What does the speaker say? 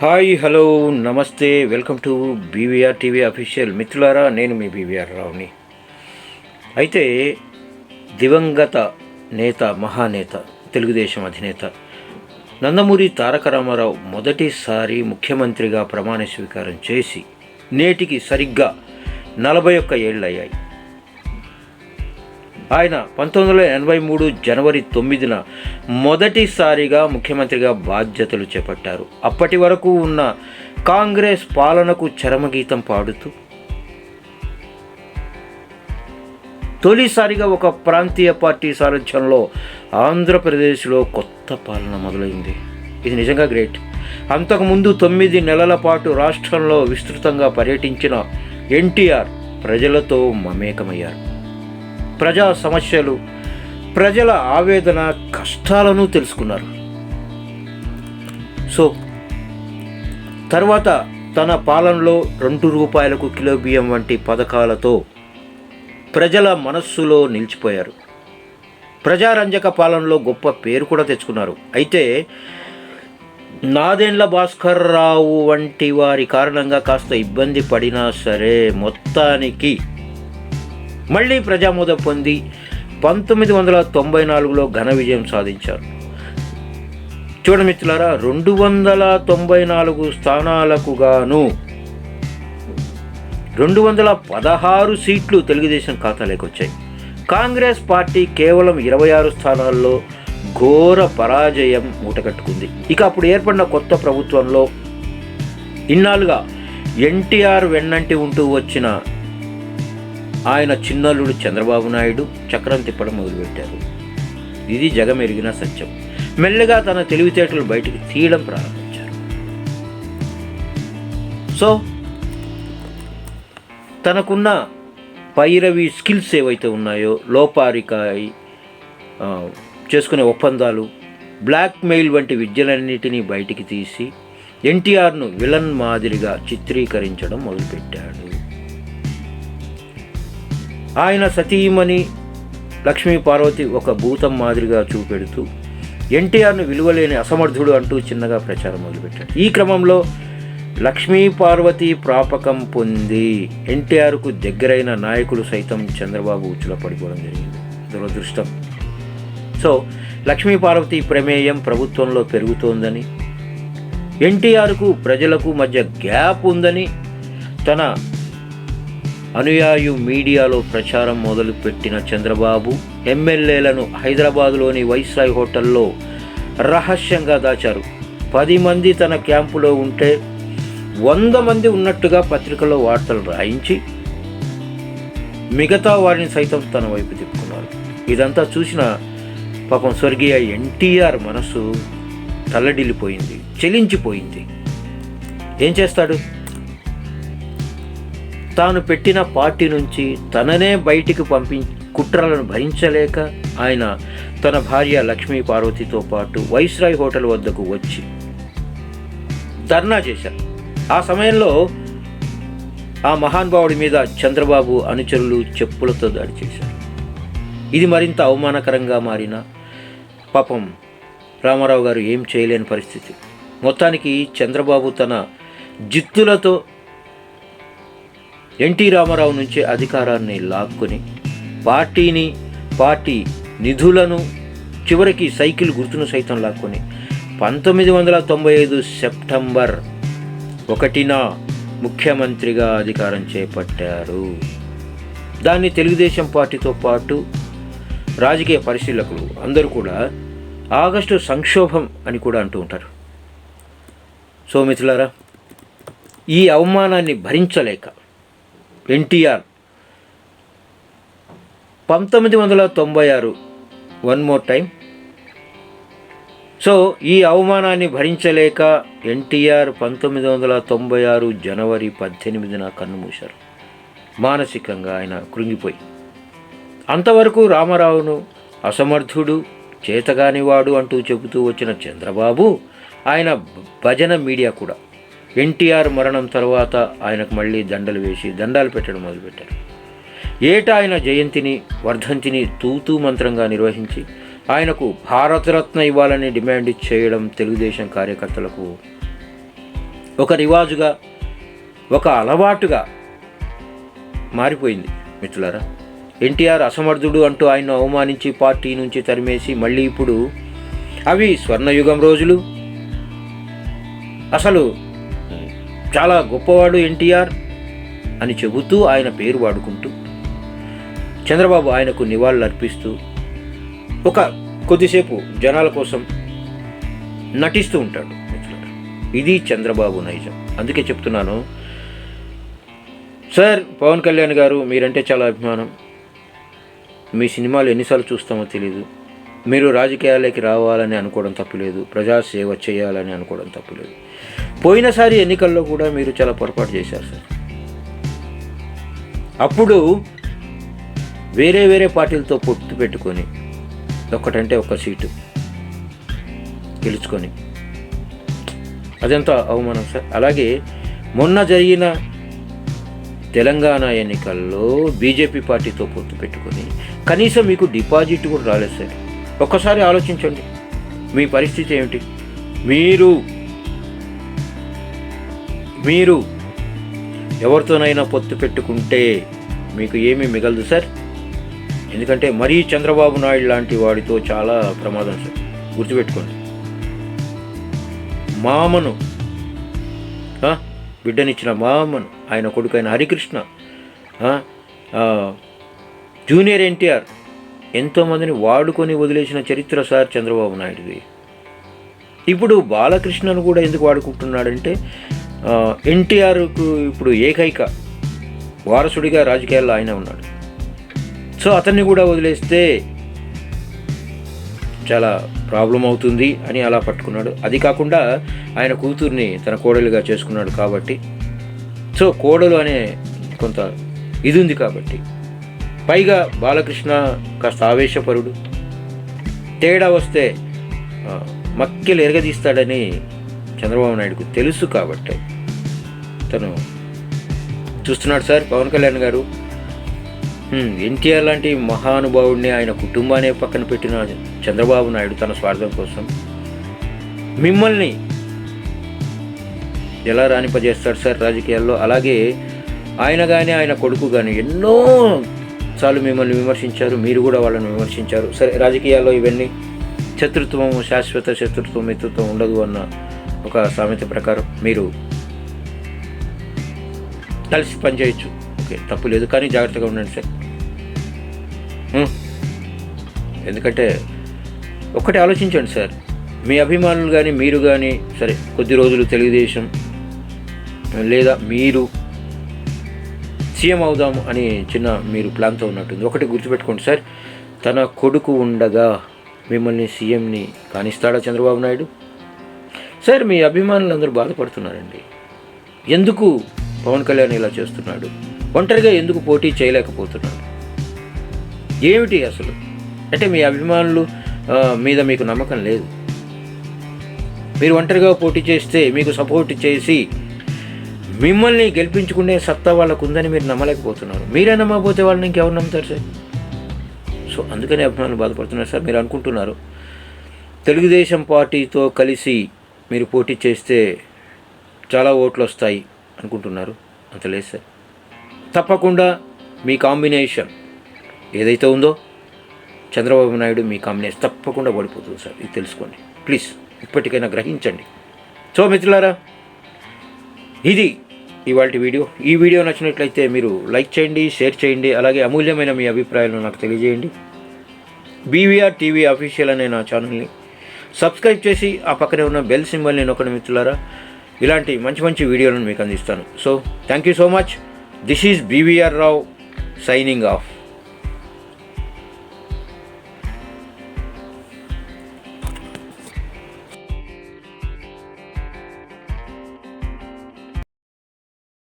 Hi hello నమస్తే welcome to BVR TV official. మిత్రులారా నేను మీ బీవీఆర్ రావుని. అయితే దివంగత నేత మహానేత తెలుగుదేశం అధినేత నందమూరి తారక రామారావు మొదటిసారి ముఖ్యమంత్రిగా ప్రమాణ స్వీకారం చేసి నేటికి సరిగ్గా నలభై ఒక్క ఏళ్ళయ్యాయి. ఆయన పంతొమ్మిది వందల ఎనభై మూడు జనవరి తొమ్మిదిన మొదటిసారిగా ముఖ్యమంత్రిగా బాధ్యతలు చేపట్టారు. అప్పటి వరకు ఉన్న కాంగ్రెస్ పాలనకు చరమగీతం పాడుతూ తొలిసారిగా ఒక ప్రాంతీయ పార్టీ సారథ్యంలో ఆంధ్రప్రదేశ్లో కొత్త పాలన మొదలైంది. ఇది నిజంగా గ్రేట్. అంతకుముందు తొమ్మిది నెలల పాటు రాష్ట్రంలో విస్తృతంగా పర్యటించిన ఎన్టీఆర్ ప్రజలతో మమేకమయ్యారు. ప్రజా సమస్యలు ప్రజల ఆవేదన కష్టాలను తెలుసుకున్నారు. సో తర్వాత తన పాలనలో రెండు రూపాయలకు కిలో బియ్యం వంటి పథకాలతో ప్రజల మనస్సులో నిలిచిపోయారు. ప్రజారంజక పాలనలో గొప్ప పేరు కూడా తెచ్చుకున్నారు. అయితే నాదెండ్ల భాస్కర్ రావు వంటి వారి కారణంగా కాస్త ఇబ్బంది పడినా సరే మొత్తానికి మళ్ళీ ప్రజామోద పొంది పంతొమ్మిది వందల తొంభై నాలుగులో ఘన విజయం సాధించారు. చూడమిత్రులారా రెండు వందల తొంభై నాలుగు స్థానాలకు గాను రెండు వందల పదహారు సీట్లు తెలుగుదేశం ఖాతాలోకి వచ్చాయి కాంగ్రెస్ పార్టీ కేవలం ఇరవై ఆరు స్థానాల్లో ఘోర పరాజయం మూటగట్టుకుంది ఇక అప్పుడు ఏర్పడిన కొత్త ప్రభుత్వంలో ఇన్నాళ్ళుగా ఎన్టీఆర్ వెన్నంటి ఉంటూ వచ్చిన ఆయన చిన్నల్లుడు చంద్రబాబు నాయుడు చక్రం తిప్పడం మొదలుపెట్టారు. ఇది జగమెరిగిన సత్యం. మెల్లగా తన తెలివితేటలు బయటికి తీయడం ప్రారంభించారు. సో తనకున్న పైరవి స్కిల్స్ ఏవైతే ఉన్నాయో లోపారికాయి చేసుకునే ఒప్పందాలు బ్లాక్మెయిల్ వంటి విద్యలన్నిటినీ బయటికి తీసి ఎన్టీఆర్ను విలన్ మాదిరిగా చిత్రీకరించడం మొదలుపెట్టాడు. ఆయన సతీమణి లక్ష్మీ పార్వతి ఒక భూతం మాదిరిగా చూపెడుతూ ఎన్టీఆర్ను విలువలేని అసమర్థుడు అంటూ చిన్నగా ప్రచారం మొదలుపెట్టాడు. ఈ క్రమంలో లక్ష్మీ పార్వతి ప్రాపకం పొంది ఎన్టీఆర్కు దగ్గరైన నాయకులు సైతం చంద్రబాబు ఉచ్చులో పడిపోవడం జరిగింది. దురదృష్టం సో లక్ష్మీ పార్వతి ప్రమేయం ప్రభుత్వంలో పెరుగుతోందని ఎన్టీఆర్కు ప్రజలకు మధ్య గ్యాప్ ఉందని తన అనుయాయు మీడియాలో ప్రచారం మొదలుపెట్టిన చంద్రబాబు ఎమ్మెల్యేలను హైదరాబాదులోని వైస్రాయ్ హోటల్లో రహస్యంగా దాచారు. పది మంది తన క్యాంపులో ఉంటే వంద మంది ఉన్నట్టుగా పత్రికలో వార్తలు రాయించి మిగతా వారిని సైతం తన వైపు తిప్పుకున్నారు. ఇదంతా చూసిన పాపం స్వర్గీయ ఎన్టీఆర్ మనసు తల్లడిల్లిపోయింది చెలించిపోయింది. ఏం చేస్తాడు? తాను పెట్టిన పార్టీ నుంచి తననే బయటికి పంపి కుట్రలను భరించలేక ఆయన తన భార్య లక్ష్మీ పార్వతితో పాటు వైస్రాయ్ హోటల్ వద్దకు వచ్చి ధర్నా చేశారు. ఆ సమయంలో ఆ మహానుభావుడి మీద చంద్రబాబు అనుచరులు చెప్పులతో దాడి చేశారు. ఇది మరింత అవమానకరంగా మారిన పాపం రామారావు గారు ఏం చేయలేని పరిస్థితి. మొత్తానికి చంద్రబాబు తన జిత్తులతో ఎన్టీ రామారావు నుంచి అధికారాన్ని లాక్కుని పార్టీని పార్టీ నిధులను చివరికి సైకిల్ గుర్తును సైతం లాక్కొని పంతొమ్మిది వందల తొంభై ఐదు సెప్టెంబర్ ఒకటిన ముఖ్యమంత్రిగా అధికారం చేపట్టారు. దాన్ని తెలుగుదేశం పార్టీతో పాటు రాజకీయ పరిశీలకులు అందరూ కూడా ఆగస్టు సంక్షోభం అని కూడా అంటూ ఉంటారు. సో మిత్రులారా ఈ అవమానాన్ని భరించలేక ఎన్టీఆర్. పంతొమ్మిది వందల తొంభై ఆరు. వన్ మోర్ టైం సో ఈ అవమానాన్ని భరించలేక ఎన్టీఆర్ పంతొమ్మిది వందల తొంభై ఆరు జనవరి పద్దెనిమిదిన కన్నుమూశారు. మానసికంగా ఆయన కృంగిపోయి. అంతవరకు రామారావును అసమర్థుడు చేతగానివాడు అంటూ చెబుతూ వచ్చిన చంద్రబాబు ఆయన భజన మీడియా కూడా. ఎన్టీఆర్ మరణం తర్వాత ఆయనకు మళ్ళీ దండలు వేసి దండాలు పెట్టడం మొదలుపెట్టారు. ఏటా ఆయన జయంతిని వర్ధంతిని తూతూ మంత్రంగా నిర్వహించి ఆయనకు భారతరత్న ఇవ్వాలని డిమాండ్ చేయడం తెలుగుదేశం కార్యకర్తలకు ఒక రివాజుగా ఒక అలవాటుగా మారిపోయింది. మిత్రులారా ఎన్టీఆర్ అసమర్థుడు అంటూ ఆయన్ను అవమానించి పార్టీ నుంచి తరిమేసి మళ్ళీ ఇప్పుడు అవి స్వర్ణయుగం రోజులు. అసలు చాలా గొప్పవాడు ఎన్టీఆర్ అని చెబుతూ ఆయన పేరు వాడుకుంటూ చంద్రబాబు ఆయనకు నివాళులు అర్పిస్తూ ఒక కొద్దిసేపు జనాల కోసం నటిస్తూ ఉంటాడు ఇది చంద్రబాబు నైజం. అందుకే చెప్తున్నాను సార్ పవన్ కళ్యాణ్ గారు మీరంటే చాలా అభిమానం. మీ సినిమాలు ఎన్నిసార్లు చూస్తామో తెలీదు. మీరు రాజకీయాలకి రావాలని అనుకోవడం తప్పులేదు. ప్రజాసేవ చేయాలని అనుకోవడం తప్పులేదు. పోయినసారి ఎన్నికల్లో కూడా మీరు చాలా పొరపాటు చేశారు సార్. అప్పుడు వేరే వేరే పార్టీలతో పొత్తు పెట్టుకొని ఒక్కటంటే ఒక్క సీటు గెలుచుకొని అదంతా అవమానం సార్. అలాగే మొన్న జరిగిన తెలంగాణ ఎన్నికల్లో బీజేపీ పార్టీతో పొత్తు పెట్టుకొని కనీసం మీకు డిపాజిట్ కూడా రాలేదు సార్. ఒక్కసారి ఆలోచించండి. మీ పరిస్థితి ఏమిటి? మీరు మీరు ఎవరితోనైనా పొత్తు పెట్టుకుంటే మీకు ఏమీ మిగలదు సార్? ఎందుకంటే మరీ చంద్రబాబు నాయుడు లాంటి వాడితో చాలా ప్రమాదం సార్. గుర్తుపెట్టుకోండి. మామను బిడ్డనిచ్చిన మామను ఆయన కొడుకైన హరికృష్ణ జూనియర్ ఎన్టీఆర్ ఎంతోమందిని వాడుకొని వదిలేసిన చరిత్ర సార్ చంద్రబాబు నాయుడుది. ఇప్పుడు బాలకృష్ణను కూడా ఎందుకు వాడుకుంటున్నాడంటే ఎన్టీఆర్కు ఇప్పుడు ఏకైక వారసుడిగా రాజకీయాల్లో ఆయన ఉన్నాడు. సో అతన్ని కూడా వదిలేస్తే చాలా ప్రాబ్లం అవుతుంది అని అలా పట్టుకున్నాడు. అది కాకుండా ఆయన కూతుర్ని తన కోడలుగా చేసుకున్నాడు కాబట్టి. సో కోడలు అనే కొంత ఇది ఉంది కాబట్టి. పైగా బాలకృష్ణ కాస్త ఆవేశపరుడు. తేడా వస్తే ఆ, మక్కెలు ఎరగదీస్తాడని చంద్రబాబు నాయుడుకు తెలుసు కాబట్టి తను చూస్తున్నాడు సార్ పవన్ కళ్యాణ్ గారు. ఎన్టీఆర్ లాంటి మహానుభావుడిని ఆయన కుటుంబాన్ని పక్కన పెట్టిన చంద్రబాబు నాయుడు తన స్వార్థం కోసం మిమ్మల్ని ఎలా రాణింపజేస్తాడు సార్ రాజకీయాల్లో? అలాగే ఆయన కానీ ఆయన కొడుకు కానీ ఎన్నో సార్లు మిమ్మల్ని విమర్శించారు మీరు కూడా వాళ్ళని విమర్శించారు. సరే రాజకీయాల్లో ఇవన్నీ శత్రుత్వం శాశ్వత శత్రుత్వం మిత్రుత్వం ఉండదు అన్న ఒక సామెత ప్రకారం మీరు కలిసి పనిచేయచ్చు. ఓకే తప్పు లేదు కానీ జాగ్రత్తగా ఉండండి సార్. ఎందుకంటే ఒక్కటి ఆలోచించండి సార్. మీ అభిమానులు కానీ మీరు కానీ సరే కొద్ది రోజులు తెలుగుదేశం లేదా మీరు సీఎం అవుదాము అని చిన్న మీరు ప్లాన్తో ఉన్నట్టుంది. ఒకటి గుర్తుపెట్టుకోండి సార్ తన కొడుకు ఉండగా మిమ్మల్ని సీఎంని కానిస్తాడా చంద్రబాబు నాయుడు? సార్ మీ అభిమానులు అందరూ బాధపడుతున్నారండి. ఎందుకు పవన్ కళ్యాణ్ ఇలా చేస్తున్నాడు? ఒంటరిగా ఎందుకు పోటీ చేయలేకపోతున్నాడు? ఏమిటి అసలు? అంటే మీ అభిమానులు మీద మీకు నమ్మకం లేదు. మీరు ఒంటరిగా పోటీ చేస్తే మీకు సపోర్ట్ చేసి మిమ్మల్ని గెలిపించుకునే సత్తా వాళ్ళకు ఉందని మీరు నమ్మలేకపోతున్నారు. మీరే నమ్మకపోతే వాళ్ళని ఇంకెవరు నమ్ముతారు సార్? సో అందుకని అభిమానులు బాధపడుతున్నారు సార్. మీరు అనుకుంటున్నారు. తెలుగుదేశం పార్టీతో కలిసి మీరు పోటీ చేస్తే చాలా ఓట్లు వస్తాయి అనుకుంటున్నారు. అంత లేదు సార్. తప్పకుండా మీ కాంబినేషన్ ఏదైతే ఉందో చంద్రబాబు నాయుడు మీ కాంబినేషన్ తప్పకుండా పడిపోతుంది సార్. ఇది తెలుసుకోండి. ప్లీజ్ ఇప్పటికైనా గ్రహించండి. సో మిత్రులారా ఇది ఇవాళ వీడియో. ఈ వీడియో నచ్చినట్లయితే మీరు లైక్ చేయండి షేర్ చేయండి అలాగే అమూల్యమైన మీ అభిప్రాయాలను నాకు తెలియజేయండి. బీవీఆర్ టీవీ అఫీషియల్ అనే నా ఛానల్ని సబ్స్క్రైబ్ చేసి ఆ పక్కనే ఉన్న బెల్ సింబల్ని ఒకటి మిత్రులారా. ఇలాంటి మంచి మంచి వీడియోలను మీకు అందిస్తాను. So thank you so much this is BVR Rao signing off